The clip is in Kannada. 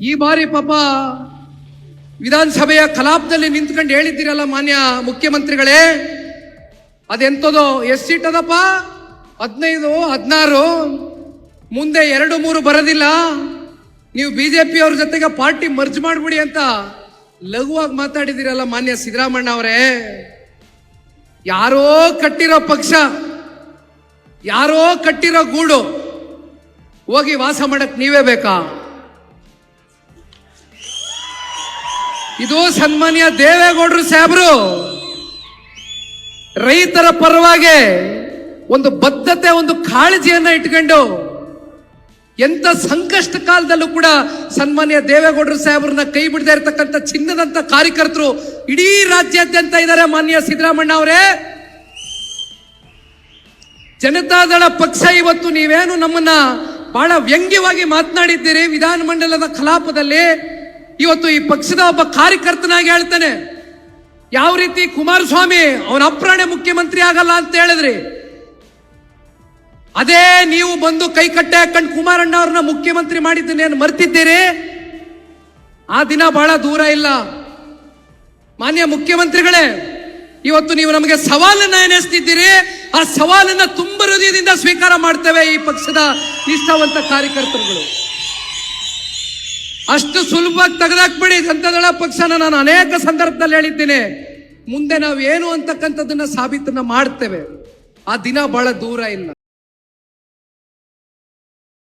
ಈ ಬಾರಿ ಪಾಪ ವಿಧಾನಸಭೆಯ ಕಲಾಪದಲ್ಲಿ ನಿಂತ್ಕೊಂಡು ಹೇಳಿದ್ದೀರಲ್ಲ ಮಾನ್ಯ ಮುಖ್ಯಮಂತ್ರಿಗಳೇ, ಅದೆಂಥದೋ ಎಷ್ಟು ಸೀಟ್ ಅದಪ್ಪ ಹದಿನೈದು, ಹದಿನಾರು, ಮುಂದೆ ಎರಡು, ಮೂರು ಬರೋದಿಲ್ಲ. ನೀವು ಬಿ ಜೆ ಅವ್ರ ಜೊತೆಗೆ ಪಾರ್ಟಿ ಮರ್ಜ್ ಮಾಡ್ಬಿಡಿ ಅಂತ ಲಘುವಾಗಿ ಮಾತಾಡಿದಿರಲ್ಲ ಮಾನ್ಯ ಸಿದ್ದರಾಮಣ್ಣ ಅವರೇ. ಯಾರೋ ಕಟ್ಟಿರೋ ಪಕ್ಷ, ಯಾರೋ ಕಟ್ಟಿರೋ ಗೂಡು, ಹೋಗಿ ವಾಸ ಮಾಡಕ್ ನೀವೇ ಬೇಕಾ? ಇದು ಸನ್ಮಾನ್ಯ ದೇವೇಗೌಡರು ಸಾಹೇಬರು. ರೈತರ ಪರವಾಗಿ ಒಂದು ಬದ್ಧತೆ, ಒಂದು ಕಾಳಜಿಯನ್ನ ಇಟ್ಕೊಂಡು ಎಂತ ಸಂಕಷ್ಟ ಕಾಲದಲ್ಲೂ ಕೂಡ ಸನ್ಮಾನ್ಯ ದೇವೇಗೌಡರು ಸಾಹೇಬ್ರನ್ನ ಕೈ ಬಿಡದೆ ಇರತಕ್ಕಂಥ ಚಿನ್ನದಂತ ಕಾರ್ಯಕರ್ತರು ಇಡೀ ರಾಜ್ಯಾದ್ಯಂತ ಇದ್ದಾರೆ ಮಾನ್ಯ ಸಿದ್ದರಾಮಣ್ಣ ಅವರೇ. ಜನತಾದಳ ಪಕ್ಷ ಇವತ್ತು ನೀವೇನು ನಮ್ಮನ್ನ ಬಹಳ ವ್ಯಂಗ್ಯವಾಗಿ ಮಾತನಾಡಿದ್ದೀರಿ. ವಿಧಾನಮಂಡಲದ ಕಲಾಪದಲ್ಲಿ ಇವತ್ತು ಈ ಪಕ್ಷದ ಒಬ್ಬ ಕಾರ್ಯಕರ್ತನಾಗಿ ಹೇಳ್ತಾನೆ, ಯಾವ ರೀತಿ ಕುಮಾರಸ್ವಾಮಿ ಅವನ ಅಪ್ರಾಣೆ ಮುಖ್ಯಮಂತ್ರಿ ಆಗಲ್ಲ ಅಂತ ಹೇಳಿದ್ರಿ. ಅದೇ ನೀವು ಬಂದು ಕೈ ಕಟ್ಟೆ ಹಾಕೊಂಡು ಕುಮಾರಣ್ಣ ಅವ್ರನ್ನ ಮುಖ್ಯಮಂತ್ರಿ ಮಾಡಿದ್ದನ್ನೇನು ಮರ್ತಿದ್ದೀರಿ? ಆ ದಿನ ಬಹಳ ದೂರ ಇಲ್ಲ. ಮಾನ್ಯ ಮುಖ್ಯಮಂತ್ರಿಗಳೇ, ಇವತ್ತು ನೀವು ನಮಗೆ ಸವಾಲನ್ನ ಎನಿಸ್ತಿದ್ದೀರಿ ಆ ಸವಾಲನ್ನ ತುಂಬ ಹೃದಯದಿಂದ ಸ್ವೀಕಾರ ಮಾಡ್ತೇವೆ ಈ ಪಕ್ಷದ ನಿಷ್ಠಾವಂತ ಕಾರ್ಯಕರ್ತರುಗಳು. ಅಷ್ಟು ಸುಲಭವಾಗಿ ತೆಗೆದಾಕ್ಬಿಡಿ. ಜನತಾದಳ ಪಕ್ಷನ ನಾನು ಅನೇಕ ಸಂದರ್ಭದಲ್ಲಿ ಹೇಳಿದ್ದೇನೆ. ಮುಂದೆ ನಾವು ಏನು ಅಂತಕ್ಕಂಥದ್ದನ್ನ ಸಾಬೀತನ್ನ ಮಾಡ್ತೇವೆ. ಆ ದಿನ ಬಹಳ ದೂರ ಇಲ್ಲ.